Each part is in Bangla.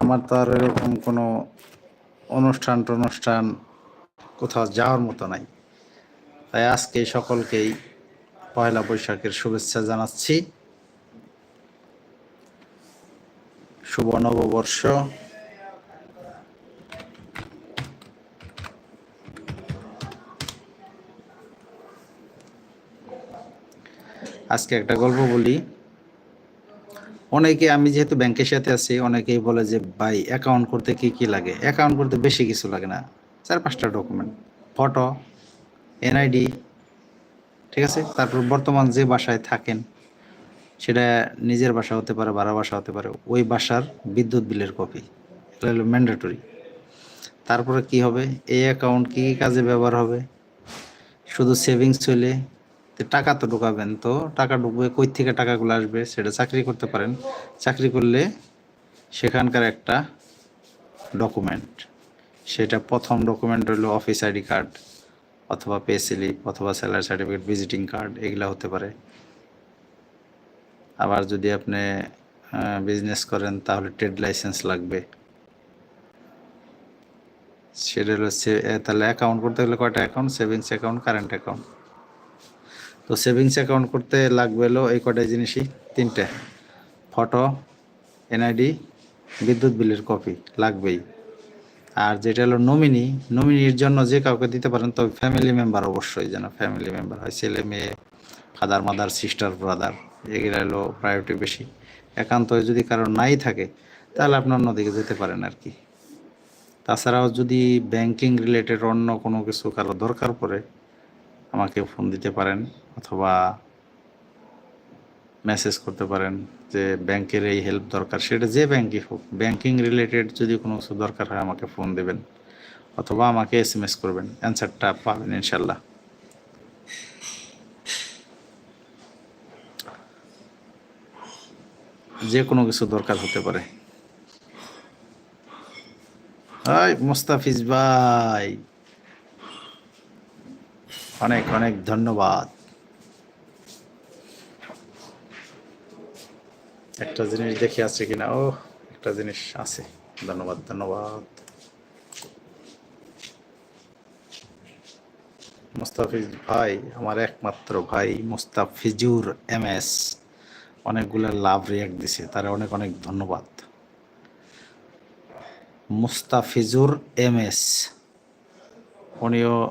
আমার তো আর এরকম কোনো অনুষ্ঠান টনুষ্ঠান কোথাও যাওয়ার মতো নাই। তাই আজকে সকলকেই পয়লা বৈশাখের শুভেচ্ছা জানাচ্ছি। শুভ নববর্ষ। আজকে একটা গল্প বলি। অনেকে, আমি যেহেতু ব্যাংকের সাথে আছি, অনেকেই বলে যে, ভাই অ্যাকাউন্ট করতে কি কি লাগে? অ্যাকাউন্ট করতে বেশি কিছু লাগে না। চার পাঁচটা ডকুমেন্ট ফটো এনআইডি ঠিক আছে? তারপর বর্তমান যে বাসায় থাকেন, সেটা নিজের বাসা হতে পারে, ভাড়া বাসা হতে পারে, ওই বাসার বিদ্যুৎ বিলের কপি এটা হলো ম্যান্ডেটরি তারপরে কি হবে? এই অ্যাকাউন্ট কী কী কাজে ব্যবহার হবে? শুধু সেভিংস তো টাকা তো ঢুকাবেন, তো টাকা ঢুকবে, কই থেকে টাকাগুলো আসবে সেটা চাকরি করতে পারেন। চাকরি করলে সেখানকার একটা ডকুমেন্ট সেটা প্রথম ডকুমেন্ট হলো অফিস আইডি কার্ড অথবা পে স্লিপ অথবা স্যালারি সার্টিফিকেট ভিজিটিং কার্ড এগুলা হতে পারে। আবার যদি আপনি বিজনেস করেন তাহলে ট্রেড লাইসেন্স লাগবে। সেটা হলো তাহলে অ্যাকাউন্ট করতে গেলে কয়টা account savings account current account তো সেভিংস অ্যাকাউন্ট করতে লাগবে হলো এই কয়টা জিনিসই। তিনটে। ফটো এনআইডি বিদ্যুৎ বিলের কপি লাগবেই। আর যেটা হলো নমিনি নমিনির জন্য যে কাউকে দিতে পারেন তবে ফ্যামিলি মেম্বার অবশ্যই যেন ফ্যামিলি মেম্বার হয়। ছেলে, মেয়ে ফাদার মাদার সিস্টার ব্রাদার এগুলো হলো প্রায়োরিটি বেশি। একান্ত যদি কারও নাই থাকে, তাহলে আপনি অন্যদিকে যেতে পারেন আর কি। তাছাড়াও যদি ব্যাংকিং রিলেটেড অন্য কোনো কিছু কারও দরকার পড়ে আমাকে ফোন দিতে পারেন অথবা মেসেজ করতে পারেন যে ব্যাংকের এই হেল্প দরকার। সেটা যে ব্যাংকই হোক ব্যাংকিং রিলেটেড যদি কোনো কিছু দরকার হয় আমাকে ফোন দেবেন অথবা আমাকে এস এম এস করবেন। অ্যান্সারটা পাবেন ইনশাল্লাহ যে কোনো কিছু দরকার হতে পারে। মুস্তাফিজ ভাই। অনেক অনেক ধন্যবাদ। একটা জিনিস দেখে আছে কিনা? ও, একটা জিনিস আছে। ধন্যবাদ ধন্যবাদ। মুস্তাফিজ ভাই, আমার একমাত্র ভাই, মুস্তাফিজুর এম এস। অনেকগুলো লাভ রিয়াক্ট দিছে, তারা অনেক অনেক ধন্যবাদ। Mustafizur M S. উনিও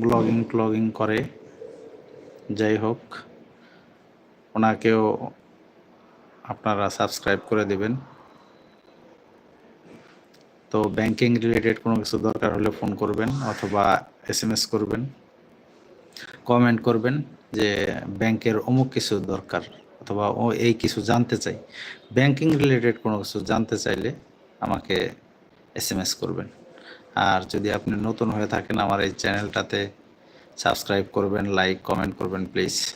ব্লগিং ক্লগিং করে। যাই হোক, ওনাকেও আপনারা সাবস্ক্রাইব করে দেবেন। তো ব্যাংকিং রিলেটেড কোনো কিছু দরকার হলে ফোন করবেন অথবা এস এম এস করবেন। কমেন্ট করবেন যে ব্যাংকের অমুক কিছু দরকার অথবা ও এই কিছু জানতে চাই। ব্যাংকিং রিলেটেড কোনো কিছু জানতে চাইলে আমাকে এস এম এস করবেন। আর যদি আপনি নতুন হয়ে থাকেন আমার এই চ্যানেলটাতে সাবস্ক্রাইব করবেন, লাইক, কমেন্ট করবেন প্লিজ।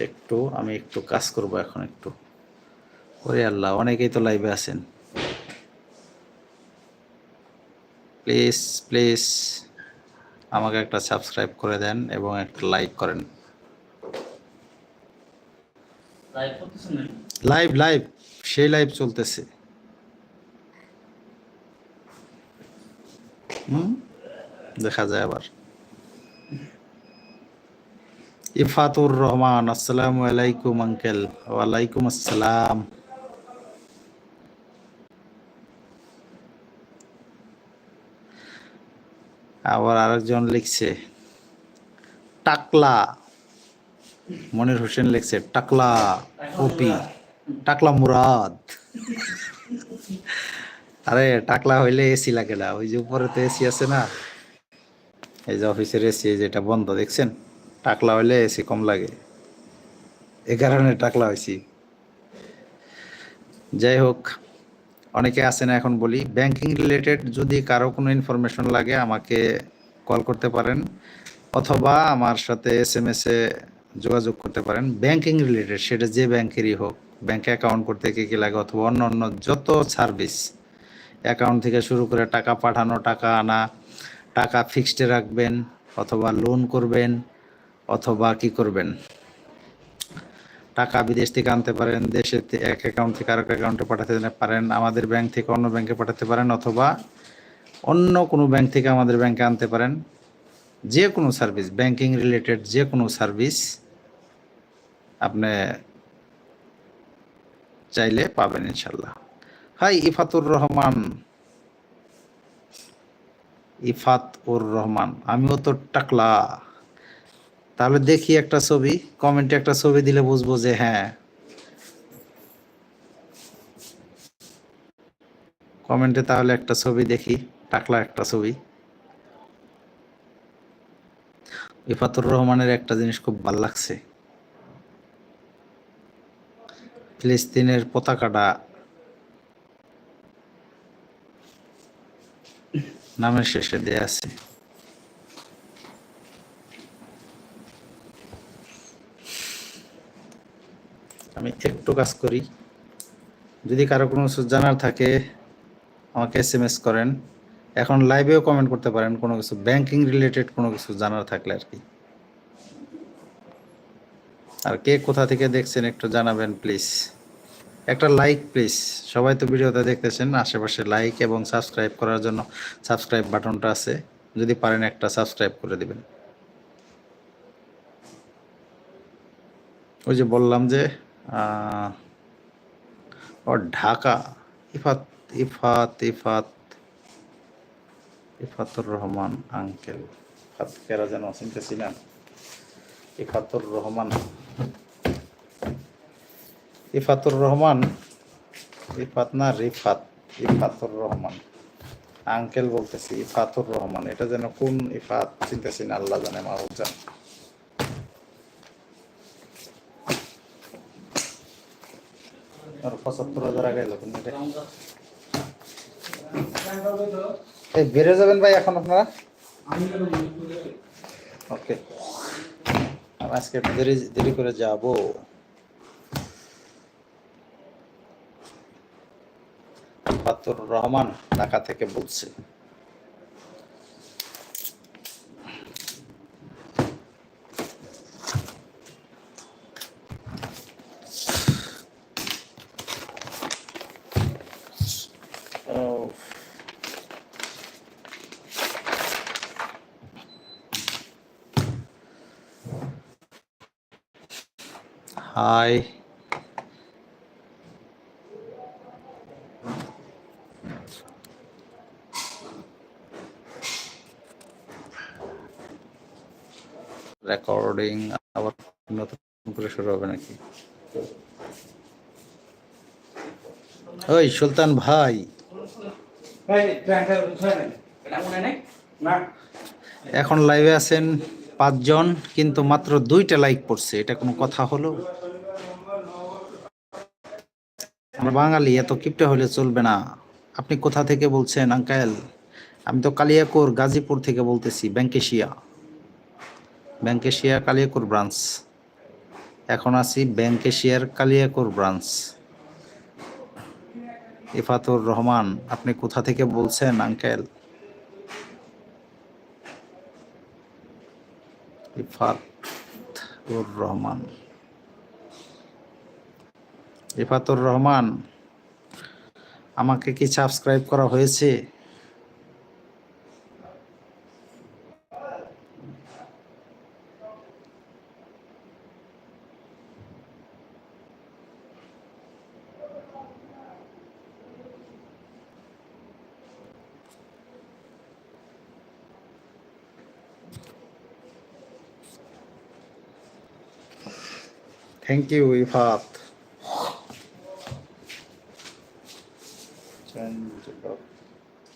একটু, আমি একটু কাজ করব এখন একটু। ওরে আল্লাহ, অনেকেই তো লাইভে আছেন। প্লিজ প্লিজ আমাকে একটা সাবস্ক্রাইব করে দেন এবং একটা লাইক করেন। লাইভ লাইভ সেই লাইভ চলতেছে। দেখা যায় আবার। ইফাতুর রহমান, আসসালামু আলাইকুম, আঙ্কেল। ওয়ালাইকুম আসসালাম। আবার আরেকজন লিখছে, টাকলা। মনির হোসেন লিখছে, টাকলা ওপি টাকলা মুরাদ। আরে, টাকলা হইলে এসি লাগে না, ওই যে উপরে তো এসি আছে না? এই যে অফিসের এসি যেটা বন্ধ, দেখছেন? টাকলা হইলে এসি কম লাগে। এ কারণে টাকলা হয়েছি যাই হোক, অনেকে আছে না এখন বলি, ব্যাংকিং রিলেটেড যদি কারও কোনো ইনফরমেশন লাগে, আমাকে কল করতে পারেন, অথবা আমার সাথে এস এম এস যোগাযোগ করতে পারেন। ব্যাংকিং রিলেটেড সেটা যে ব্যাংকেরই হোক ব্যাংকে অ্যাকাউন্ট করতে কি কী লাগে অথবা অন্য অন্য যত সার্ভিস অ্যাকাউন্ট থেকে শুরু করে টাকা পাঠানো, টাকা আনা, টাকা ফিক্সডে রাখবেন অথবা লোন করবেন অথবা কি করবেন? টাকা বিদেশ থেকে আনতে পারেন, দেশে এক অ্যাকাউন্ট থেকে আরেক অ্যাকাউন্টে পাঠাতে পারেন, আমাদের ব্যাংক থেকে অন্য ব্যাংকে পাঠাতে পারেন অথবা অন্য কোনো ব্যাংক থেকে আমাদের ব্যাংকে আনতে পারেন। যে কোনো সার্ভিস ব্যাংকিং রিলেটেড যে কোনো সার্ভিস আপনি চাইলে পাবেন ইনশাল্লাহ হাই, ইফাতুর রহমান। ইফাত উর রহমান, আমিও তো টাকলা। তাহলে দেখি একটা ছবি কমেন্টে একটা ছবি দিলে বুঝব যে হ্যাঁ। কমেন্টে তাহলে একটা ছবি দেখি, টাকলা একটা ছবি। ইফাতুর রহমানের একটা জিনিস খুব ভালো লাগছে। ফিলিস্তিনের পতাকাটা। নামের শেষে দেয়া আছে। আমি একটু কাজ করি। যদি কারও কোনো কিছু জানার থাকে, আমাকে এস এম এস করেন। এখন লাইভেও কমেন্ট করতে পারেন, কোনো কিছু ব্যাংকিং রিলেটেড কোনো কিছু জানার থাকলে আর কি। আর কে কোথা থেকে দেখছেন একটু জানাবেন প্লিজ একটা লাইক প্লিজ সবাই তো ভিডিওটা দেখতেছেন, আশেপাশে লাইক এবং সাবস্ক্রাইব করার জন্য সাবস্ক্রাইব বাটনটা আছে। যদি পারেন একটা সাবস্ক্রাইব করে দিবেন। ওই যে বললাম যে ও ঢাকা। ইফাত ইফাত ইফাত। ইফাতুর রহমান আঙ্কেল ইফাত কেরা যেন চিনতেছি না। ইফাতুর রহমান। ইফাতুর রহমান ইফাত না রিফাত ইফাতুর রহমান। আঙ্কেল বলতেছি ইফাতুর রহমান, এটা যেন কোন ইফাত চিনতেছি না, আল্লাহ জানে, মাহবুব জান। পঁচাত্তর হাজার আগে কিন্তু এই, বেড়ে যাবেন ভাই এখন আপনারা? ওকে আজকে দেরি দেরি করে যাব। ফাতুর রহমান ঢাকা থেকে বলছে Oh. হাই রেকর্ডিং আবার নতুন করে শুরু হবে নাকি ওই সুলতান ভাই। এখন লাইভে আছেন পাঁচজন কিন্তু মাত্র দুইটা লাইক পড়ছে। এটা কোনো কথা হলো? আমরা বাঙালি এত কিপটে হলে চলবে না। আপনি কোথা থেকে বলছেন আঙ্কেল? আমি তো কালিয়াকোর গাজীপুর থেকে বলতেছি ব্যাংকেশিয়া। ব্যাংকেশিয়া কালিয়াকোর ব্রাঞ্চ এখন আছি bank cashier Kaliakair branch Ifatur Rahman, আপনি কোথা থেকে বলছেন আঙ্কেল ইফাতুর রহমান। ইফাতুর রহমান, আমাকে কি সাবস্ক্রাইব করা হয়েছে? Thank you Ifat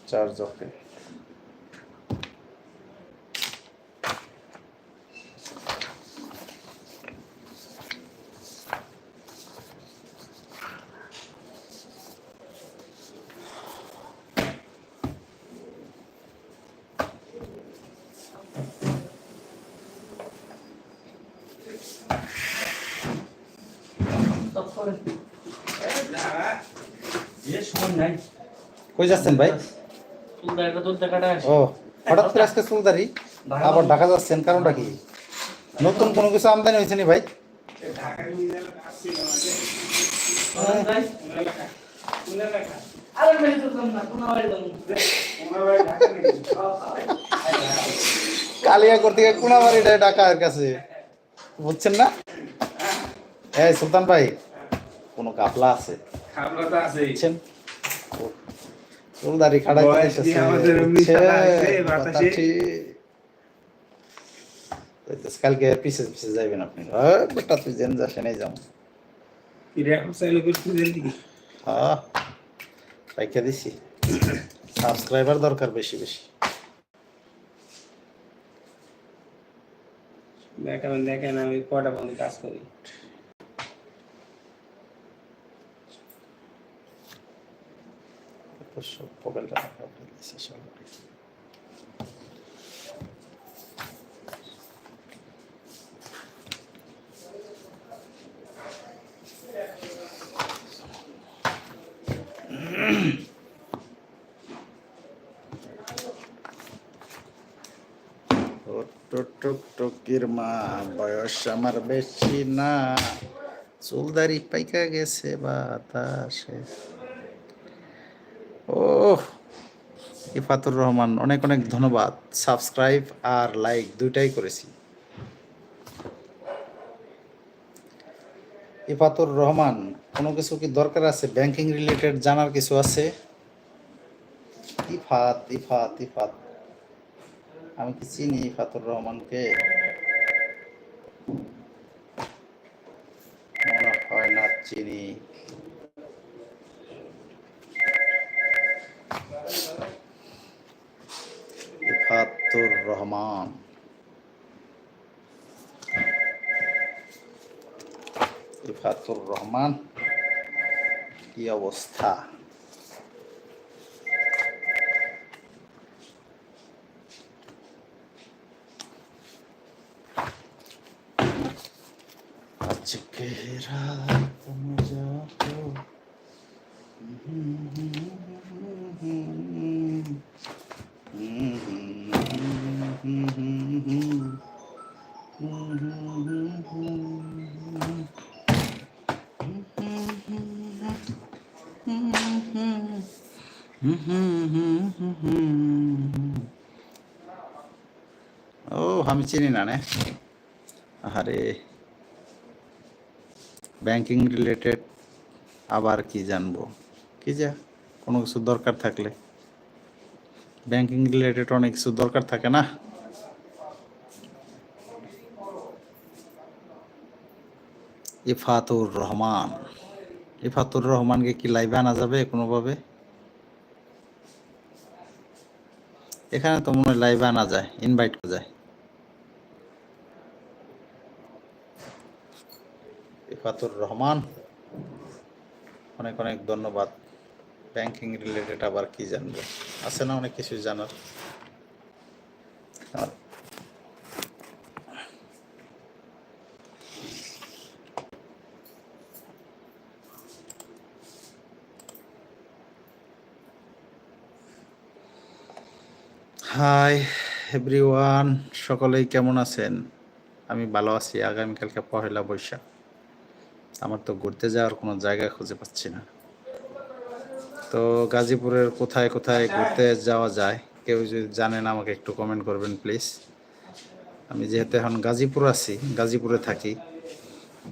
charge okay কই যাচ্ছেন ভাই? ও হঠাৎ করে আজকে চুলদারি? আবার ঢাকা যাচ্ছেন কারণটা কি? নতুন কোনো কিছু আমদানি হয়েছে নি ভাই? তো? কালিয়াকোর থেকে কোনাবাড়িটা ঢাকার কাছে। বুঝছেন না? এই সুলতান ভাই কোনো কাপলা আছে? বুঝছেন চুলদারি খাড়াই বয়স এমনি সাদা কালকে পিছে পিছে যাইবেন আপনি। হ্যাঁ বেটা তুই জেন যাস নেই যাও। হ্যাঁ রাইখা দিছি। সাবস্ক্রাইবার দরকার বেশি বেশি। দেখেন দেখেন আমি কটা বন্ধু কাজ করি। সব পকেটটা রাখা মা বয়স আমার বেশি না। চুলদারি পাইকা গেছে বাতাসে। ও ইফাতুর রহমান, অনেক অনেক ধন্যবাদ। সাবস্ক্রাইব আর লাইক দুইটাই করেছি। ইফাতুর রহমান, কোনো কিছু কি দরকার আছে? ব্যাংকিং রিলেটেড জানার কিছু আছে? ইফাত ইফাত ইফাত। আমি কি চিনি ইফাতুর রহমানকে? মনে হয় না চিনি। ইফাতুর রহমান ইফাতুর রহমান কি অবস্থা আজকে রাত যাব ও আমি চিনি না নে আরে ব্যাংকিং রিলেটেড আবার কি জানব কি যা কোনো কিছু দরকার থাকলে ব্যাংকিং রিলেটেড অনেক কিছু দরকার থাকে না ইফাতুর রহমান। ইফাতুর রহমানকে কি লাইভে আনা যাবে কোনোভাবে? এখানে তো মনে হয় লাইভে আনা যায় ইনভাইট করা যায়। ইফাতুর রহমান। অনেক অনেক ধন্যবাদ। ব্যাংকিং রিলেটেড আবার কি জানব? আছে না অনেক কিছু জানার? হাই এভরিওয়ান সকলেই কেমন আছেন? আমি ভালো আছি। আগামীকালকে পহেলা বৈশাখ। আমার তো ঘুরতে যাওয়ার কোনো জায়গা খুঁজে পাচ্ছি না। তো গাজীপুরের কোথায় কোথায় ঘুরতে যাওয়া যায়, কেউ যদি জানেন আমাকে একটু কমেন্ট করবেন প্লিজ আমি যেহেতু এখন গাজীপুর আছি, গাজীপুরে থাকি।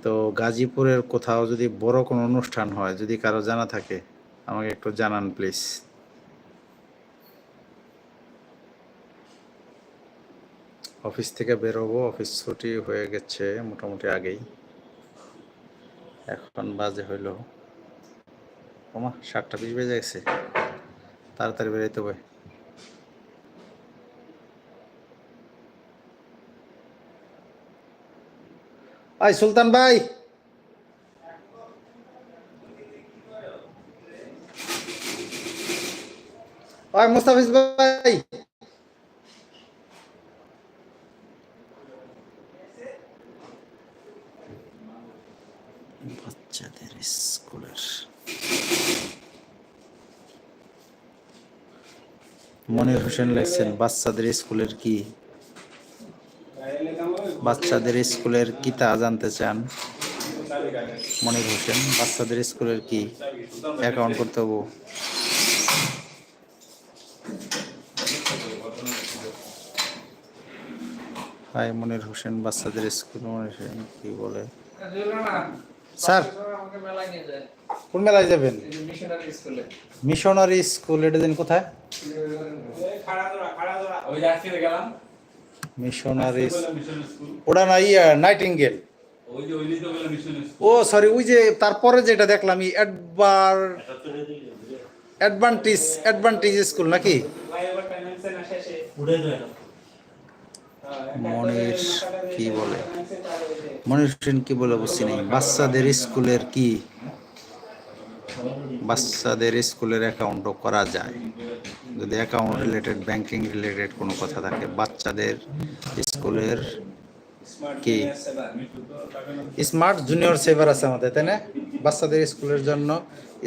তো গাজীপুরের কোথাও যদি বড় কোনো অনুষ্ঠান হয়, যদি কারও জানা থাকে, আমাকে একটু জানান প্লিজ অফিস থেকে বেরোবো, অফিস ছুটি হয়ে গেছে মোটামুটি আগেই। এখন বাজে হইল, ওমা, সাতটা বিশ বেজে গেছে। তাড়াতাড়ি বেরোতে হবে। ভাই সুলতান ভাই! ভাই মুস্তাফিজ ভাই বাচ্চাদের স্কুলের হোসেন লেখছেন বাচ্চাদের স্কুলের কি? বাচ্চাদের স্কুলের কি তা জানতে চান? মনির হোসেন, বাচ্চাদের স্কুলের কি? অ্যাকাউন্ট করতে হব। হাই মনির হোসেন, বাচ্চাদের স্কুল, মনির হোসেন কি বলে? স্যার, কোন মেলায় যাবেন? মিশনারি স্কুল, এটা দিন কোথায়? মিশনারি ওটা না, ইয়া, নাইটিঙ্গেল। ও সরি ওই যে তারপরে যেটা দেখলাম ই অ্যাডবার অ্যাডভান্টেজ অ্যাডভান্টেজ স্কুল নাকি? মনির কি বলে? মনির হোসেন কি বলে বুঝছি নেই? বাচ্চাদের স্কুলের কি? বাচ্চাদের স্কুলের অ্যাকাউন্টও করা যায়। যদি অ্যাকাউন্ট রিলেটেড ব্যাংকিং রিলেটেড কোনো কথা থাকে, বাচ্চাদের স্কুলের কি? স্মার্ট জুনিয়র সেভার আছে আমাদের, তাই না? বাচ্চাদের স্কুলের জন্য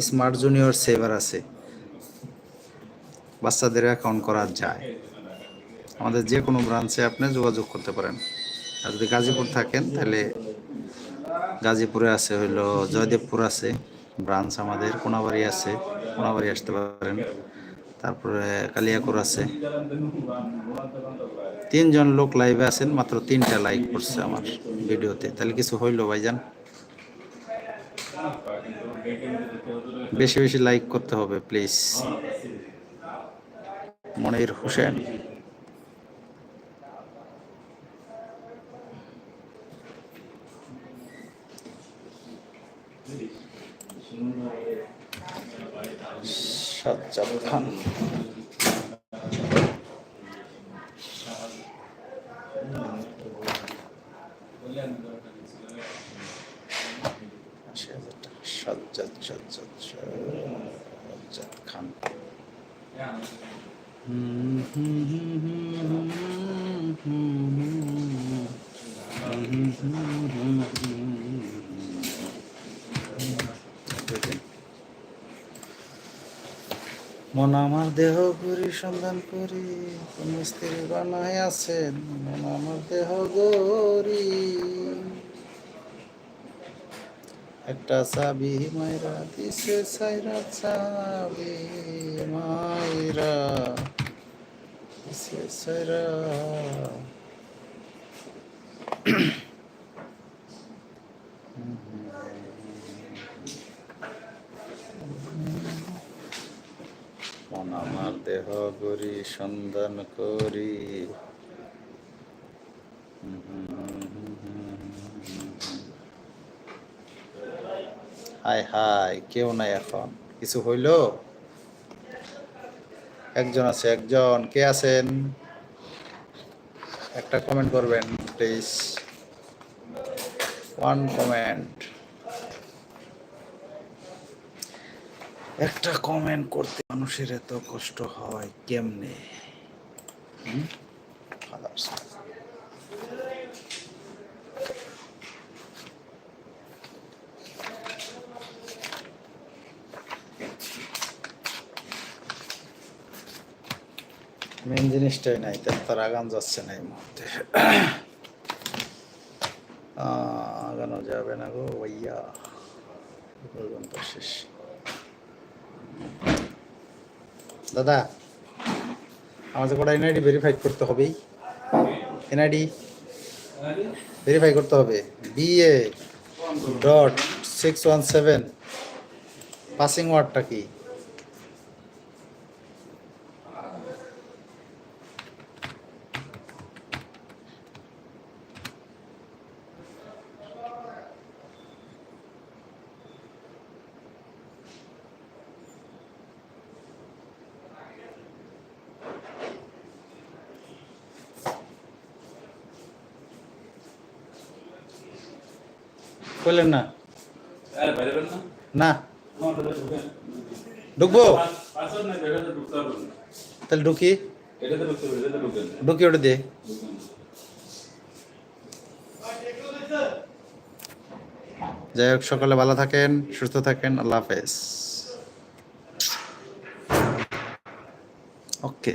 স্মার্ট জুনিয়র সেভার আছে। বাচ্চাদের অ্যাকাউন্ট করা যায়। আমাদের যে কোনো ব্রাঞ্চে আপনি যোগাযোগ করতে পারেন। আর যদি গাজীপুর থাকেন, তাহলে গাজীপুরে আছে হইল জয়দেবপুর আছে ব্রাঞ্চ আমাদের কোনাবাড়ি আছে, কোনাবাড়ি আসতে পারেন। তারপরে কালিয়াকুর আছে। তিনজন লোক লাইভে আছেন, মাত্র তিনটা লাইক করছে আমার ভিডিওতে। তাহলে কিছু হইল ভাইজান? বেশি বেশি লাইক করতে হবে প্লিজ মনির হোসেন। সাজ্জাদ খান। দেহ ঘুরি সন্ধান করি, কোন স্ত্রী বানায় আছেন আমার দেহ গরি একটা চাবি মাইরা দিছে সাইরা চাবি মাইরা দিছে সাইরা মন আমার দেহ গরি সন্ধান করি। হাই হাই কেউ নাই এখন। কিছু হইল? একজন আছে, একজন। কে আছেন? একটা কমেন্ট করবেন প্লিজ ওয়ান কমেন্ট একটা কমেন্ট করতে মানুষের এত কষ্ট হয় কেমনে? মেন জিনিসটাই নাই তার আগান যাচ্ছে না এই মুহূর্তে। আগানো যাবে না গো ভাইয়া। পর্যন্ত শেষ। দাদা, আমাদের কটা এনআইডি ভেরিফাই করতে হবেই এনআইডি ভেরিফাই করতে হবে। BA dot six one seven passing ওয়ার্ডটা কি? করলেন না। না। ঢুকবো? তাহলে ঢুকি। ঢুকি ওটা দিয়ে। যাই হোক সকালে ভালো থাকেন সুস্থ থাকেন আল্লাহ হাফেজ। ওকে।